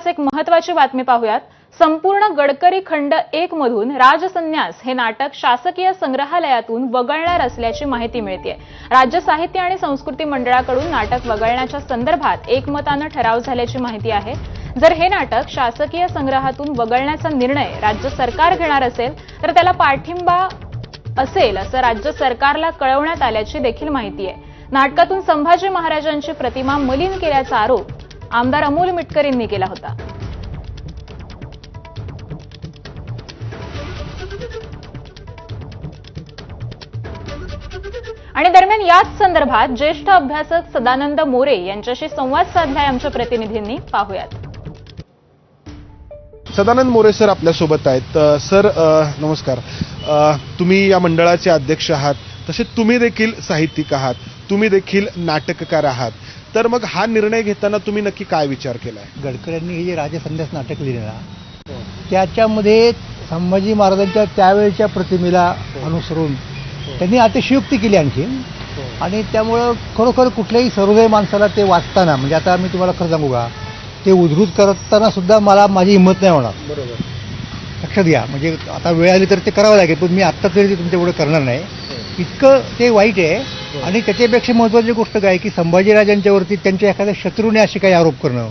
आताच एक महत्वाची बातमी पाहूयात. संपूर्ण गडकरी खंड एक मधून राजसन्यास हे नाटक शासकीय संग्रहालयातून वगळणार असल्याची माहिती मिळते राज्य साहित्य आणि संस्कृती मंडळाकडून नाटक वगळण्याच्या संदर्भात एकमतानं ठराव झाल्याची माहिती आहे. जर हे नाटक शासकीय संग्रहातून वगळण्याचा निर्णय राज्य सरकार घेणार असेल तर त्याला पाठिंबा असेल असं राज्य सरकारला कळवण्यात आल्याची देखील माहिती आहे. नाटकातून संभाजी महाराजांची प्रतिमा मलिन केल्याचा आरोप आमदार अमोल मिटकरींनी केला होता. आणि दरम्यान याच संदर्भात ज्येष्ठ अभ्यासक सदानंद मोरे यांच्याशी संवाद साधलाय आमच्या प्रतिनिधींनी. पाहूयात. सदानंद मोरे सर आपल्यासोबत आहेत. सर नमस्कार. तुम्ही या मंडळाचे अध्यक्ष आहात. तसे तुम्ही देखील साहित्यिक आहात. तुम्ही देखील नाटककार आहात. तर मग हा निर्णय घेताना तुम्ही नक्की काय विचार केलाय? गडकऱ्यांनी हे जे राजसंन्यास नाटक लिहिले ना त्याच्यामध्ये संभाजी महाराजांच्या त्यावेळेच्या प्रतिमेला अनुसरून त्यांनी अतिशयोक्ती केली आणखी. आणि त्यामुळं खरोखर कुठल्याही सर्वोदय माणसाला ते वाचताना म्हणजे आता मी तुम्हाला खरं सांगू का ते उद्धृत करताना सुद्धा मला माझी हिंमत नाही होणार. बरोबर. लक्षात घ्या म्हणजे आता वेळ आली तर ते करावं लागेल पण मी आत्ता तरी ते तुमच्यापुढे करणार नाही. इतकं ते वाईट आहे आणि त्याच्यापेक्षा महत्वाची गोष्ट काय की संभाजीराजांच्यावरती त्यांच्या एखाद्या शत्रूने असे काही आरोप करणं.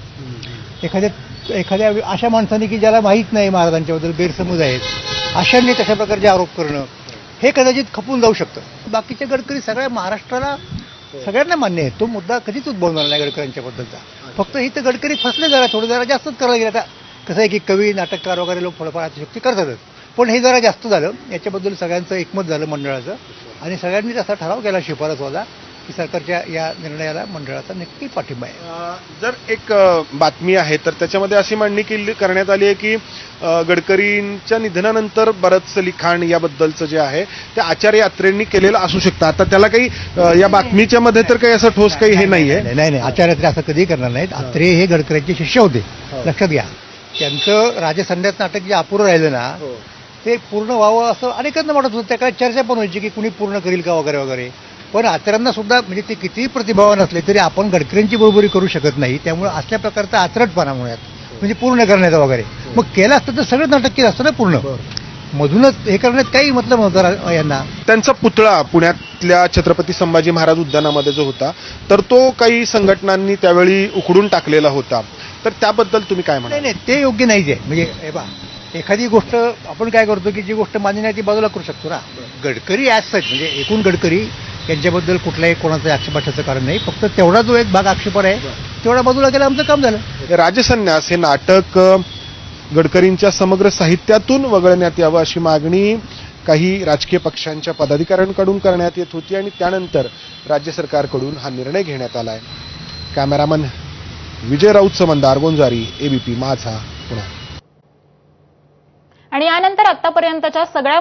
एखाद्या एखाद्या अशा माणसाने की ज्याला माहीत नाही महाराजांच्याबद्दल गैरसमज आहेत अशांनी तशा प्रकारचे आरोप करणं हे कदाचित खपून जाऊ शकतं. बाकीचे गडकरी सगळ्या महाराष्ट्राला सगळ्यांना मान्य आहे तो मुद्दा कधीच उद्भवणार नाही गडकऱ्यांच्या बद्दलचा. फक्त इथं गडकरी फसले जरा थोडं जरा जास्तच करायला गेले. आता कसं आहे की कवी नाटककार वगैरे लोक थोडंफार अतिशयोक्ती करतातच. पण हे जरा जास्त झालं. याच्याबद्दल सगळ्यांचं एकमत झालं मंडळाचं. आणि सगळ्यांनीच असा ठराव केला शिफारस होता की सरकारच्या या निर्णयाला मंडळाचा नक्की पाठिंबा आहे. जर एक बातमी आहे तर त्याच्यामध्ये अशी मांडणी केली करण्यात आली आहे की गडकरींच्या निधनानंतर बरंचसं लिखाण याबद्दलचं जे आहे ते आचार्य यात्रेंनी केलेलं असू शकतं. आता त्याला काही या बातमीच्या मध्ये तर काही असं ठोस काही हे नाहीये. नाही नाही नाही आचार्य असं कधी करणार नाहीत. आत्रे हे गडकऱ्यांचे शिष्य होते. लक्षात घ्या. त्यांचं राजसंध्यात नाटक जे अपुरं राहिलं ना ते पूर्ण व्हावं असं अनेकांना वाटत होतं. त्या काळात चर्चा पण व्हायची की कुणी पूर्ण करील का वगैरे वगैरे. पण आचरणना सुद्धा म्हणजे ते कितीही प्रतिभावान असले तरी आपण गडकरींची बरोबरी करू शकत नाही. त्यामुळे असल्या प्रकारचा आचरटपणा मुळात म्हणजे पूर्ण करण्याचा वगैरे. मग केलं असतं तर सगळं नाटक केलं असतं ना पूर्ण? मधूनच हे करण्यात काही मतलब नव्हतं यांना. त्यांचा पुतळा पुण्यातल्या छत्रपती संभाजी महाराज उद्यानामध्ये जो होता तर तो काही संघटनांनी त्यावेळी उखडून टाकलेला होता. तर त्याबद्दल तुम्ही काय नाही म्हणाल नाही ते योग्य नाहीच आहे. म्हणजे हे पहा एखादी गोष्ट आपण काय करतो की जी गोष्ट मान्य नाही ती बाजूला करू शकतो ना. गडकरी ॲज सच म्हणजे एकूण गडकरी यांच्याबद्दल कुठल्याही कोणाचं आक्षेपाठाचं कारण नाही. फक्त तेवढा जो एक भाग आक्षेपार आहे तेवढा बाजूला केला आमचं काम झालं. राजसन्यास हे नाटक गडकरींच्या समग्र साहित्यातून वगळण्यात यावं अशी मागणी काही राजकीय पक्षांच्या पदाधिकाऱ्यांकडून करण्यात येत होती आणि त्यानंतर राज्य सरकारकडून हा निर्णय घेण्यात आलाय. Cameraman Vijay Raut समंदार Gonjari ABP Majha Pune. आणि यानंतर आतापर्यंतच्या सगळ्या